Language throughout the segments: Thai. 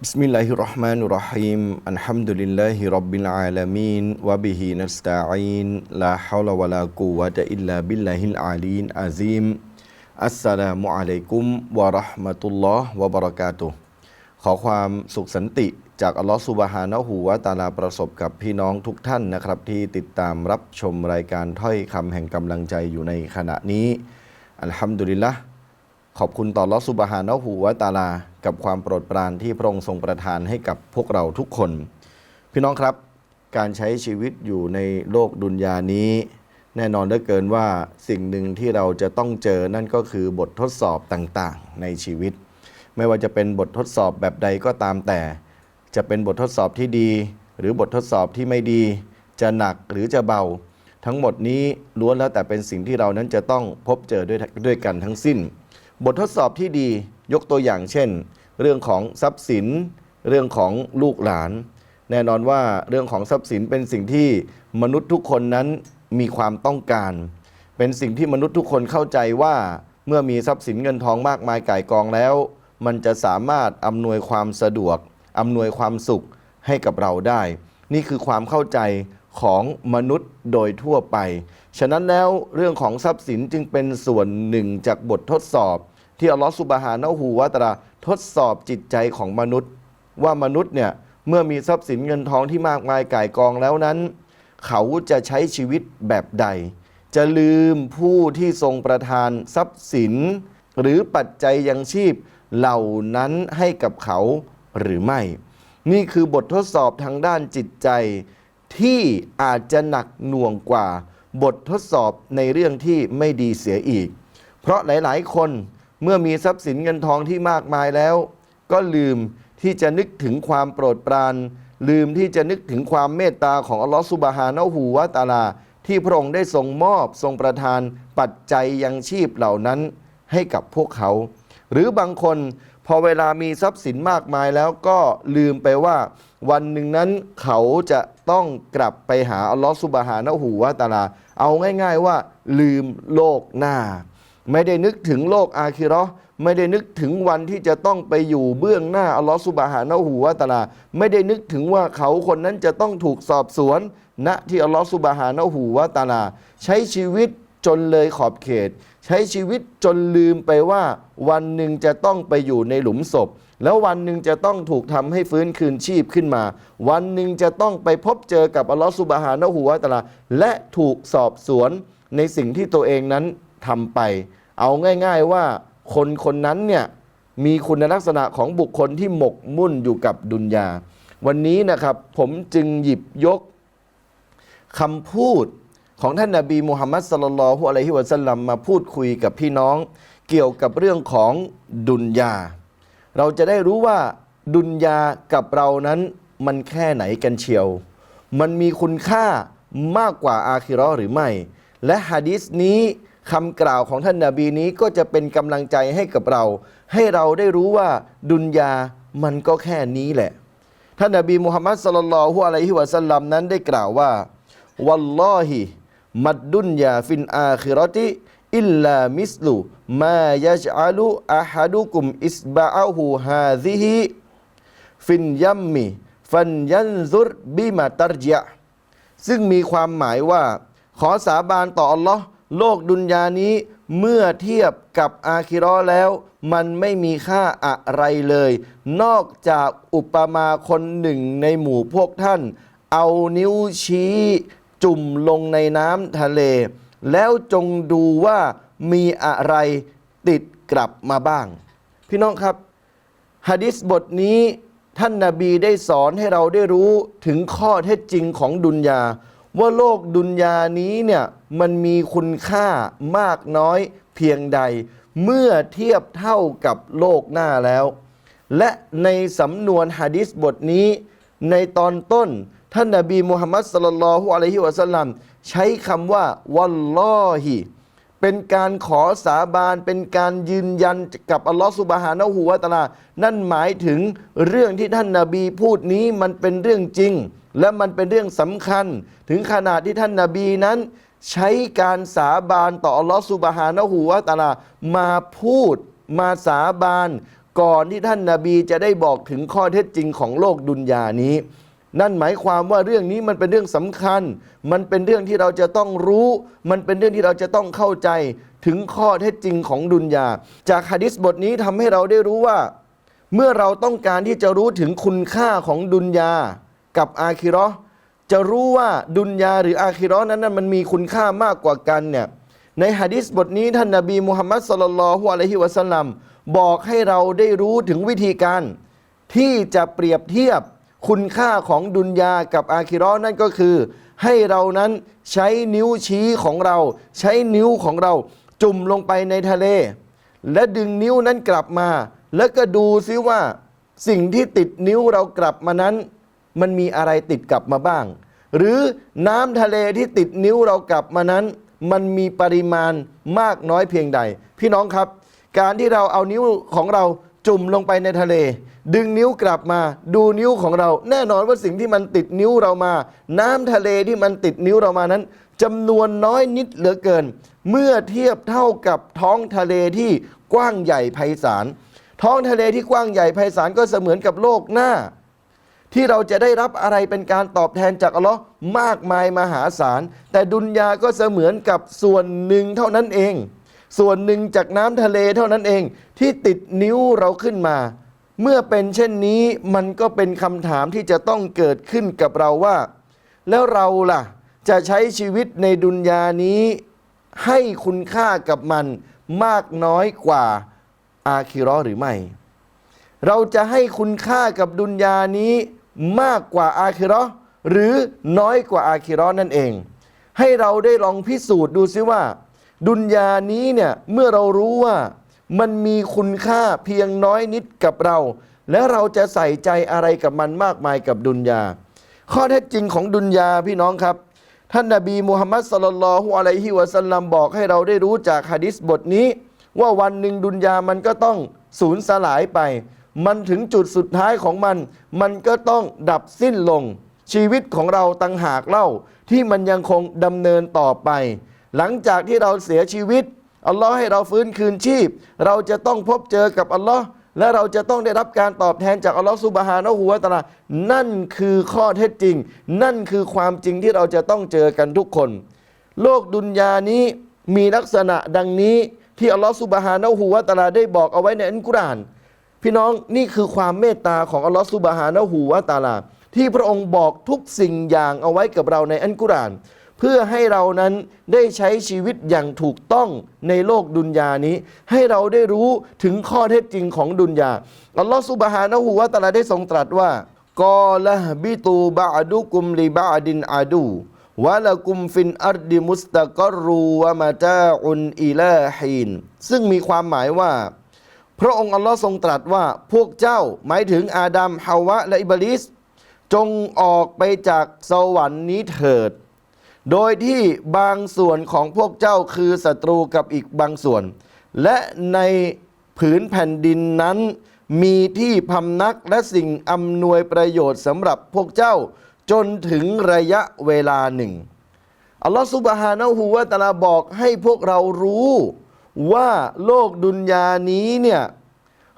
بسم الله الرحمن الرحيم الحمد لله رب العالمين وبه نستعين لا حول ولا قوة إلا بالله العلي العظيم السلام عليكم ورحمة الله وبركاته ขอความสุขสันติจากอัลลอฮฺสุบฮานะฮูวะตาลาประสบกับพี่น้องทุกท่านนะครับ ที่ติดตามรับชมรายการถ้อยคำแห่งกำลังใจอยู่ในขณะนี้ อัลฮัมดุลิลละห์ ขอบคุณต่ออัลอสุบฮานะฮูวะตาลา กับความโปรดปรานที่พระองค์ทรงประทานให้กับพวกเราทุกคน พี่น้องครับ การใช้ชีวิตอยู่ในโลกดุนยานี้ แน่นอนเหลือเกินว่าสิ่งหนึ่งที่เราจะต้องเจอนั่นก็คือบททดสอบต่างๆ ในชีวิต ไม่ว่าจะเป็นบททดสอบแบบใดก็ตามแต่ จะเป็นบททดสอบที่ดี หรือบททดสอบที่ไม่ดี จะหนักหรือจะเบา ทั้งหมดนี้ล้วนแล้วแต่เป็นสิ่งที่เรานั้นจะต้องพบเจอด้วยด้วยกันทั้งสิ้น บททดสอบที่ดียกตัวอย่างเช่น เรื่องของทรัพย์สิน เรื่องของลูกหลาน แน่นอนว่าเรื่องของทรัพย์สินเป็นสิ่งที่มนุษย์ทุกคนนั้นมีความต้องการ เป็นสิ่งที่มนุษย์ทุกคนเข้าใจว่าเมื่อมีทรัพย์สินเงินทองมากมายก่ายกองแล้ว มันจะสามารถอำนวยความสะดวกอำนวยความสุขให้กับเราได้ นี่คือความเข้าใจของมนุษย์โดยทั่วไป ฉะนั้นแล้วเรื่องของทรัพย์สินจึงเป็นส่วนหนึ่งจากบททดสอบ ที่อัลลอฮฺสุบฮานะฮูวะตาลาทดสอบจิตใจของมนุษย์ ว่ามนุษย์เนี่ยเมื่อมีทรัพย์สินเงินทองที่มากมายก่ายกองแล้วนั้น เขาจะใช้ชีวิตแบบใด จะลืมผู้ที่ทรงประทานทรัพย์สิน หรือปัจจัยยังชีพเหล่านั้นให้กับเขาหรือไม่ นี่คือบททดสอบทางด้านจิตใจ ที่อาจจะหนักหน่วงกว่า บททดสอบในเรื่องที่ไม่ดีเสียอีก เพราะหลาย ๆ คน เมื่อมีทรัพย์สินเงินทองที่มากมายแล้ว ก็ลืมที่จะนึกถึงความโปรดปราน ลืมที่จะนึกถึงความเมตตาของอัลลอฮฺสุบฮานะฮูวะตาลา ที่พระองค์ได้ทรงมอบทรงประทานปัจจัยยังชีพเหล่านั้นให้กับพวกเขา หรือบางคนพอเวลามีทรัพย์สินมากมายแล้วก็ลืมไปว่า วันหนึ่งนั้นเขาจะต้องกลับไปหาอัลลอฮฺสุบฮานะฮูวะตาลา เอาง่าย ๆว่า ลืมโลกหน้า ไม่ได้นึกถึงโลกอาคิราะห์ไม่ได้นึกถึงวันที่จะต้องไปอยู่เบื้องหน้าอัลลอฮฺสุบฮานะฮูวะตาลา ไม่ได้นึกถึงว่าเขาคนนั้นจะต้องถูกสอบสวนณที่อัลลอฮฺสุบฮานะฮูวะตาลา ใช้ชีวิตจนเลยขอบเขต ใช้ชีวิตจนลืมไปว่า วันหนึ่งจะต้องไปอยู่ในหลุมศพ แล้ววันหนึ่งจะต้องถูกทำให้ฟื้นคืนชีพขึ้นมา วันหนึ่งจะต้องไปพบเจอกับอัลลอฮฺสุบฮานะฮูวะตาลา และถูกสอบสวนในสิ่งที่ตัวเองนั้น ทำไป เอาง่าย ๆว่าคนคนนั้นเนี่ยมีคุณลักษณะของบุคคลที่หมกมุ่นอยู่กับดุนยา วันนี้นะครับผมจึงหยิบยกคำพูดของท่านนาบีมุฮัมมัดสลลัลฮุอะลัยฮิวะสัลลัมมาพูดคุยกับพี่น้อง เกี่ยวกับเรื่องของดุนยา เราจะได้รู้ว่าดุนยากับเรานั้นมันแค่ไหนกันเชียว มันมีคุณค่ามากกว่าอาคิราะห์หรือไม่ และฮะดิษนี้ คำกล่าวของท่านนาบีนี้ก็จะเป็นกำลังใจให้กับเรา ให้เราได้รู้ว่าดุนยามันก็แค่นี้แหละ ท่านนาบีมุฮัมมัดสลลัลฮุอะลัยฮิวะสัลลัมนั้นได้กล่าวว่าวัลลอฮิมัดดุนยาฟินอาคิรติอิลลามิสลุมายะจอาลุอะฮัดุกุมอิสบะอาหูฮาซิฮิฟินยัมมิฟันยันซุรบิมาตรยะซึ่งมีความหมายว่า ขอสาบานต่ออัลลอฮ์ โลกดุนยานี้เมื่อเทียบกับอาคิรอแล้ว มันไม่มีค่าอะไรเลย นอกจากอุปมาคนหนึ่งในหมู่พวกท่าน เอานิ้วชี้จุ่มลงในน้ำทะเล แล้วจงดูว่ามีอะไรติดกลับมาบ้าง พี่น้องครับฮะดิษบทนี้ท่านนาบีได้สอนให้เราได้รู้ถึงข้อเท็จจริงของดุนยา ว่าโลกดุนยานี้เนี่ย มันมีคุณค่ามากน้อยเพียงใด เมื่อเทียบเท่ากับโลกหน้าแล้ว และในสำนวนฮะดิษบทนี้ ในตอนต้น ท่านนาบีมุฮัมมัดสลลัลฮุอะลัยฮิวะสัลลัมใช้คำว่า วัลลอฮิเป็นการขอสาบานเป็นการยืนยันกับอัลลอฮฺสุบฮานะฮูวะตาลา นั่นหมายถึงเรื่องที่ท่านนาบีพูดนี้มันเป็นเรื่องจริง และมันเป็นเรื่องสำคัญ ถึงขนาดที่ท่านนาบีนั้น ใช้การสาบานต่ออัลลอฮฺสุบฮานะฮูวะตาลามาพูดมาสาบาน ก่อนที่ท่านนาบีจะได้บอกถึงข้อเท็จจริงของโลกดุนยานี้ นั่นหมายความว่าเรื่องนี้มันเป็นเรื่องสำคัญ มันเป็นเรื่องที่เราจะต้องรู้ มันเป็นเรื่องที่เราจะต้องเข้าใจถึงข้อเท็จจริงของดุนยา จากฮะดิษบทนี้ทำให้เราได้รู้ว่า เมื่อเราต้องการที่จะรู้ถึงคุณค่าของดุนยา กับอาคิราะห์ จะรู้ว่าดุนยาหรืออาคิราะห์นั้นนะมันมีคุณค่ามากกว่ากันเนี่ยในฮะดิษบทนี้ท่านนาบีมุฮัมมัดสลลัลลอฮุอะลัยฮิวะสัลลัมบอกให้เราได้รู้ถึงวิธีการ ที่จะเปรียบเทียบคุณค่าของดุนยากับอาคิราะห์นั่นก็คือ ให้เรานั้นใช้นิ้วชี้ของเรา ใช้นิ้วของเราจุ่มลงไปในทะเล และดึงนิ้วนั้นกลับมา แล้วก็ดูซิว่า สิ่งที่ติดนิ้วเรากลับมานั้น มันมีอะไรติดกลับมาบ้าง หรือน้ำทะเลที่ติดนิ้วเรากลับมานั้น มันมีปริมาณมากน้อยเพียงใด พี่น้องครับ การที่เราเอานิ้วของเราจุ่มลงไปในทะเล ดึงนิ้วกลับมา ดูนิ้วของเรา แน่นอนว่าสิ่งที่มันติดนิ้วเรามา น้ำทะเลที่มันติดนิ้วเรามานั้นจำนวนน้อยนิดเหลือเกิน เมื่อเทียบเท่ากับท้องทะเลที่กว้างใหญ่ไพศาลท้องทะเลที่กว้างใหญ่ไพศาลก็เสมือนกับโลกหน้า ที่เราจะได้รับอะไรเป็นการตอบแทนจากอัลลอฮ์มากมายมหาศาล แต่ดุนยาก็เสมือนกับส่วนหนึ่งเท่านั้นเอง ส่วนหนึ่งจากน้ำทะเลเท่านั้นเอง ที่ติดนิ้วเราขึ้นมา เมื่อเป็นเช่นนี้มันก็เป็นคำถามที่จะต้องเกิดขึ้นกับเราว่า แล้วเราล่ะ จะใช้ชีวิตในดุนยานี้ให้คุณค่ากับมันมากน้อยกว่าอาคิราะห์หรือไม่ เราจะให้คุณค่ากับดุนยานี้ มากกว่าอาคิราะห์หรือน้อยกว่าอาคิราะห์นั่นเอง ให้เราได้ลองพิสูจน์ดูซิว่า ดุนยานี้เนี่ยเมื่อเรารู้ว่ามันมีคุณค่าเพียงน้อยนิดกับเรา แล้วเราจะใส่ใจอะไรกับมันมากมายกับดุนยา ข้อเท็จจริงของดุนยาพี่น้องครับ ท่านนาบีมุฮัมมัดสลลัลฮุอะลัยฮิวะสัลลัมบอกให้เราได้รู้จากฮะดิษบทนี้ ว่าวันหนึ่งดุนยามันก็ต้องสูญสลายไป มันถึงจุดสุดท้ายของมัน มันก็ต้องดับสิ้นลง ชีวิตของเราตังหากเล่าที่มันยังคงดำเนินต่อไป หลังจากที่เราเสียชีวิตอัลลอฮ์ให้เราฟื้นคืนชีพ เราจะต้องพบเจอกับอัลลอฮ์และเราจะต้องได้รับการตอบแทนจากอัลลอฮ์ซุบฮานะฮูวะตาลานั่นคือข้อเท็จจริง นั่นคือความจริงที่เราจะต้องเจอกันทุกคน โลกดุนยานี้มีลักษณะดังนี้ที่อัลลอฮ์ซุบฮานะฮูวะตาลาได้บอกเอาไว้ในอัลกุรอาน พี่น้องนี่คือความเมตตาของอัลลอฮ์ซุบฮานะฮูวะตาลา ที่พระองค์บอกทุกสิ่งอย่างเอาไว้กับเราในอัลกุรอาน เพื่อให้เรานั้นได้ใช้ชีวิตอย่างถูกต้องในโลกดุนยานี้ ให้เราได้รู้ถึงข้อเท็จจริงของดุนยาอัลลอฮ์ซุบฮานะฮูวะตาลาได้ทรงตรัสว่ากอละบิตูบะอดุกุมลิบะอดินอาดูวะละกุมฟินอัรดิมุสตะกอรูวะมาจาอุนอิลาฮีนซึ่งมีความหมายว่า พระองค์อัลลอฮ์ทรงตรัสว่าพวกเจ้าหมายถึงอาดัมฮาวะ และอิบลิส จงออกไปจากสวรรค์นี้เถิด โดยที่บางส่วนของพวกเจ้าคือศัตรูกับอีกบางส่วน และในผืนแผ่นดินนั้น มีที่พำนักและสิ่งอำนวยประโยชน์สำหรับพวกเจ้าจนถึงระยะเวลาหนึ่งอัลลอฮฺซุบฮานะฮูวะตะอาลาบอกให้พวกเรารู้ ว่าโลกดุนยานี้เนี่ย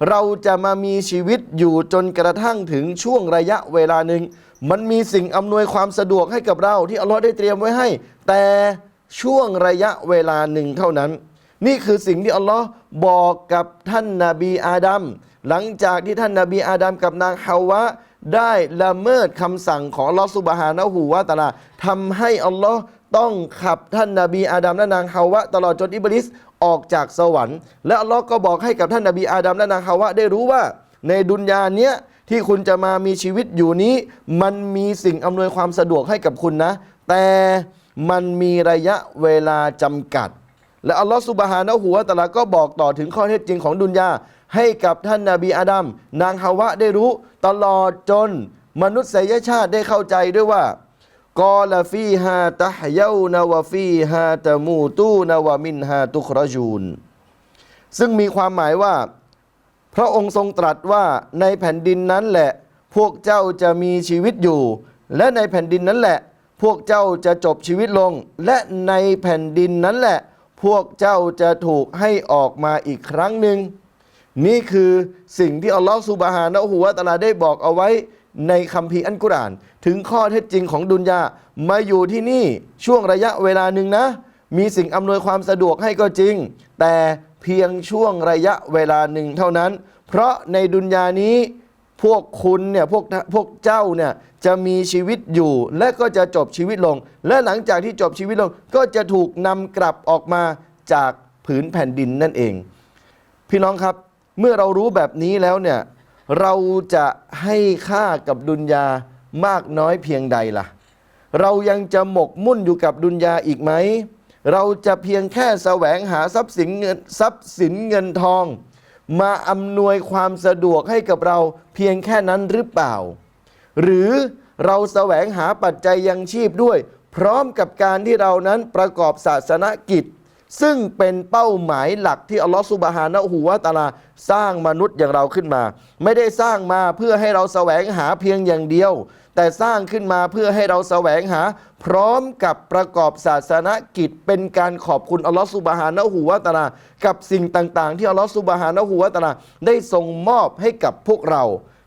เราจะมามีชีวิตอยู่จนกระทั่งถึงช่วงระยะเวลาหนึ่ง มันมีสิ่งอำนวยความสะดวกให้กับเราที่อัลลอฮ์ได้เตรียมไว้ให้ แต่ช่วงระยะเวลาหนึ่งเท่านั้น นี่คือสิ่งที่อัลลอฮ์บอกกับท่านนาบีอาดัมหลังจากที่ท่านนาบีอาดัมกับนางฮาวะได้ละเมิดคำสั่งของอัลลอฮ์สุบฮานะฮูวะตาลาทำให้อัลลอฮ์ต้องขับท่านนาบีอาดัมและนางฮาวะตลอดจนอิบลิส ออกจากสวรรค์ และอัลลอฮ์ก็บอกให้กับท่านนาบีอาดัมและนางฮาวะได้รู้ว่า ในดุนยาเนี้ยที่คุณจะมามีชีวิตอยู่นี้ มันมีสิ่งอำนวยความสะดวกให้กับคุณนะ แต่มันมีระยะเวลาจำกัด และอัลลอฮฺสุบฮานะฮูวตะลาก็บอกต่อถึงข้อเท็จจริงของดุนยาให้กับท่านนาบีอาดัมนางฮาวะได้รู้ ตลอดจนมนุษยชาติได้เข้าใจด้วยว่า กอลฟีฮาตะฮยาวนาวฟีฮาตะมูตูนาวมินฮาตุครจูน ซึ่งมีความหมายว่า พระองค์ทรงตรัสว่าในแผ่นดินนั้นแหละ พวกเจ้าจะมีชีวิตอยู่ และในแผ่นดินนั้นแหละ พวกเจ้าจะจบชีวิตลง และในแผ่นดินนั้นแหละ พวกเจ้าจะถูกให้ออกมาอีกครั้งหนึ่งนี่คือสิ่งที่อัลลอฮฺสุบฮานะฮูวะตะอาลาได้บอกเอาไว้ ในคัมภีร์อันกุราน ถึงข้อเท็จจริงของดุนยามาอยู่ที่นี่ช่วงระยะเวลาหนึ่งนะ มีสิ่งอำนวยความสะดวกให้ก็จริง แต่เพียงช่วงระยะเวลาหนึ่งเท่านั้น เพราะในดุนยานี้พวกคุณเนี่ยพวกพวกเจ้าเนี่ยจะมีชีวิตอยู่ และก็จะจบชีวิตลง และหลังจากที่จบชีวิตลง ก็จะถูกนำกลับออกมาจากผืนแผ่นดินนั่นเอง พี่น้องครับเมื่อเรารู้แบบนี้แล้วเนี่ย เราจะให้ค่ากับดุนยามากน้อยเพียงใดล่ะ เรายังจะหมกมุ่นอยู่กับดุนยาอีกไหม เราจะเพียงแค่แสวงหาทรัพย์สินเงินทรัพย์สินเงินทอง มาอำนวยความสะดวกให้กับเราเพียงแค่นั้นหรือเปล่า หรือเราแสวงหาปัจจัยยังชีพด้วย พร้อมกับการที่เรานั้นประกอบศาสนกิจ ซึ่งเป็นเป้าหมายหลักที่อัลลอฮฺสุบฮานะฮูวะตาลาสร้างมนุษย์อย่างเราขึ้นมา ไม่ได้สร้างมาเพื่อให้เราแสวงหาเพียงอย่างเดียว แต่สร้างขึ้นมาเพื่อให้เราแสวงหา พร้อมกับประกอบศาสนกิจ เป็นการขอบคุณอัลลอฮฺสุบฮานะฮูวะตาลากับสิ่งต่างๆ ที่อัลลอฮฺสุบฮานะฮูวะตาลาได้ทรงมอบให้กับพวกเรา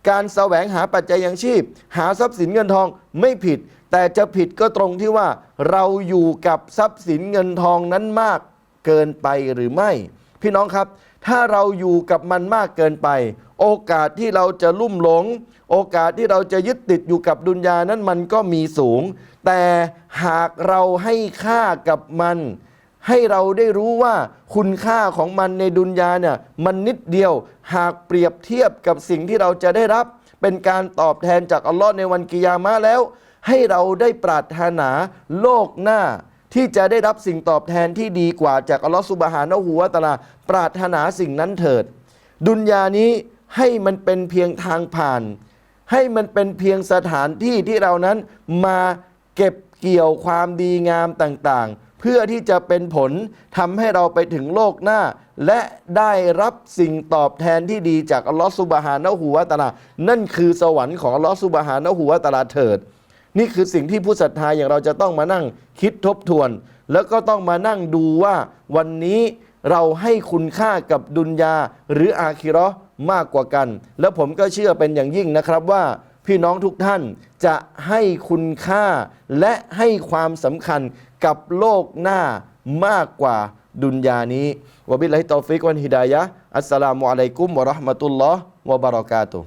การแสวงหาปัจจัยยังชีพ หาทรัพย์สินเงินทองไม่ผิด แต่จะผิดก็ตรงที่ว่าเราอยู่กับทรัพย์สินเงินทองนั้นมาก เกินไปหรือไม่ พี่น้องครับ ถ้าเราอยู่กับมันมากเกินไป โอกาสที่เราจะลุ่มหลง โอกาสที่เราจะยึดติดอยู่กับดุนยานั้นมันก็มีสูง แต่หากเราให้ค่ากับมัน ให้เราได้รู้ว่าคุณค่าของมันในดุนยาเนี่ยมันนิดเดียว หากเปรียบเทียบกับสิ่งที่เราจะได้รับ เป็นการตอบแทนจากอัลลอฮ์ในวันกิยามะแล้ว ให้เราได้ปรารถนาโลกหน้า ที่จะได้รับสิ่งตอบแทนที่ดีกว่าจากอัลลอฮ์สุบฮานะฮูวตะลาปรารถนาสิ่งนั้นเถิด ดุนยานี้ให้มันเป็นเพียงทางผ่าน ให้มันเป็นเพียงสถานที่ที่เรานั้นมาเก็บเกี่ยวความดีงามต่างๆ เพื่อที่จะเป็นผลทำให้เราไปถึงโลกหน้า และได้รับสิ่งตอบแทนที่ดีจากอัลลอฮฺสุบฮานะฮูวตะลานั่นคือสวรรค์ของอัลลอฮฺสุบฮานะฮูวตะลาเถิด นี่คือสิ่งที่ผู้ศรัทธาอย่างเราจะต้องมานั่งคิดทบทวน แล้วก็ต้องมานั่งดูว่าวันนี้เราให้คุณค่ากับดุนยาหรืออาคิราะห์มากกว่ากัน แล้วผมก็เชื่อเป็นอย่างยิ่งนะครับว่าพี่น้องทุกท่านจะให้คุณค่าและให้ความสำคัญกับโลกหน้ามากกว่าดุนยานี้วบิลลาฮิตอฟิกวันฮิดายะอัสสลามุอะลัยกุมวะราะห์มะตุลลอฮ์วะบะเราะกาตุฮ์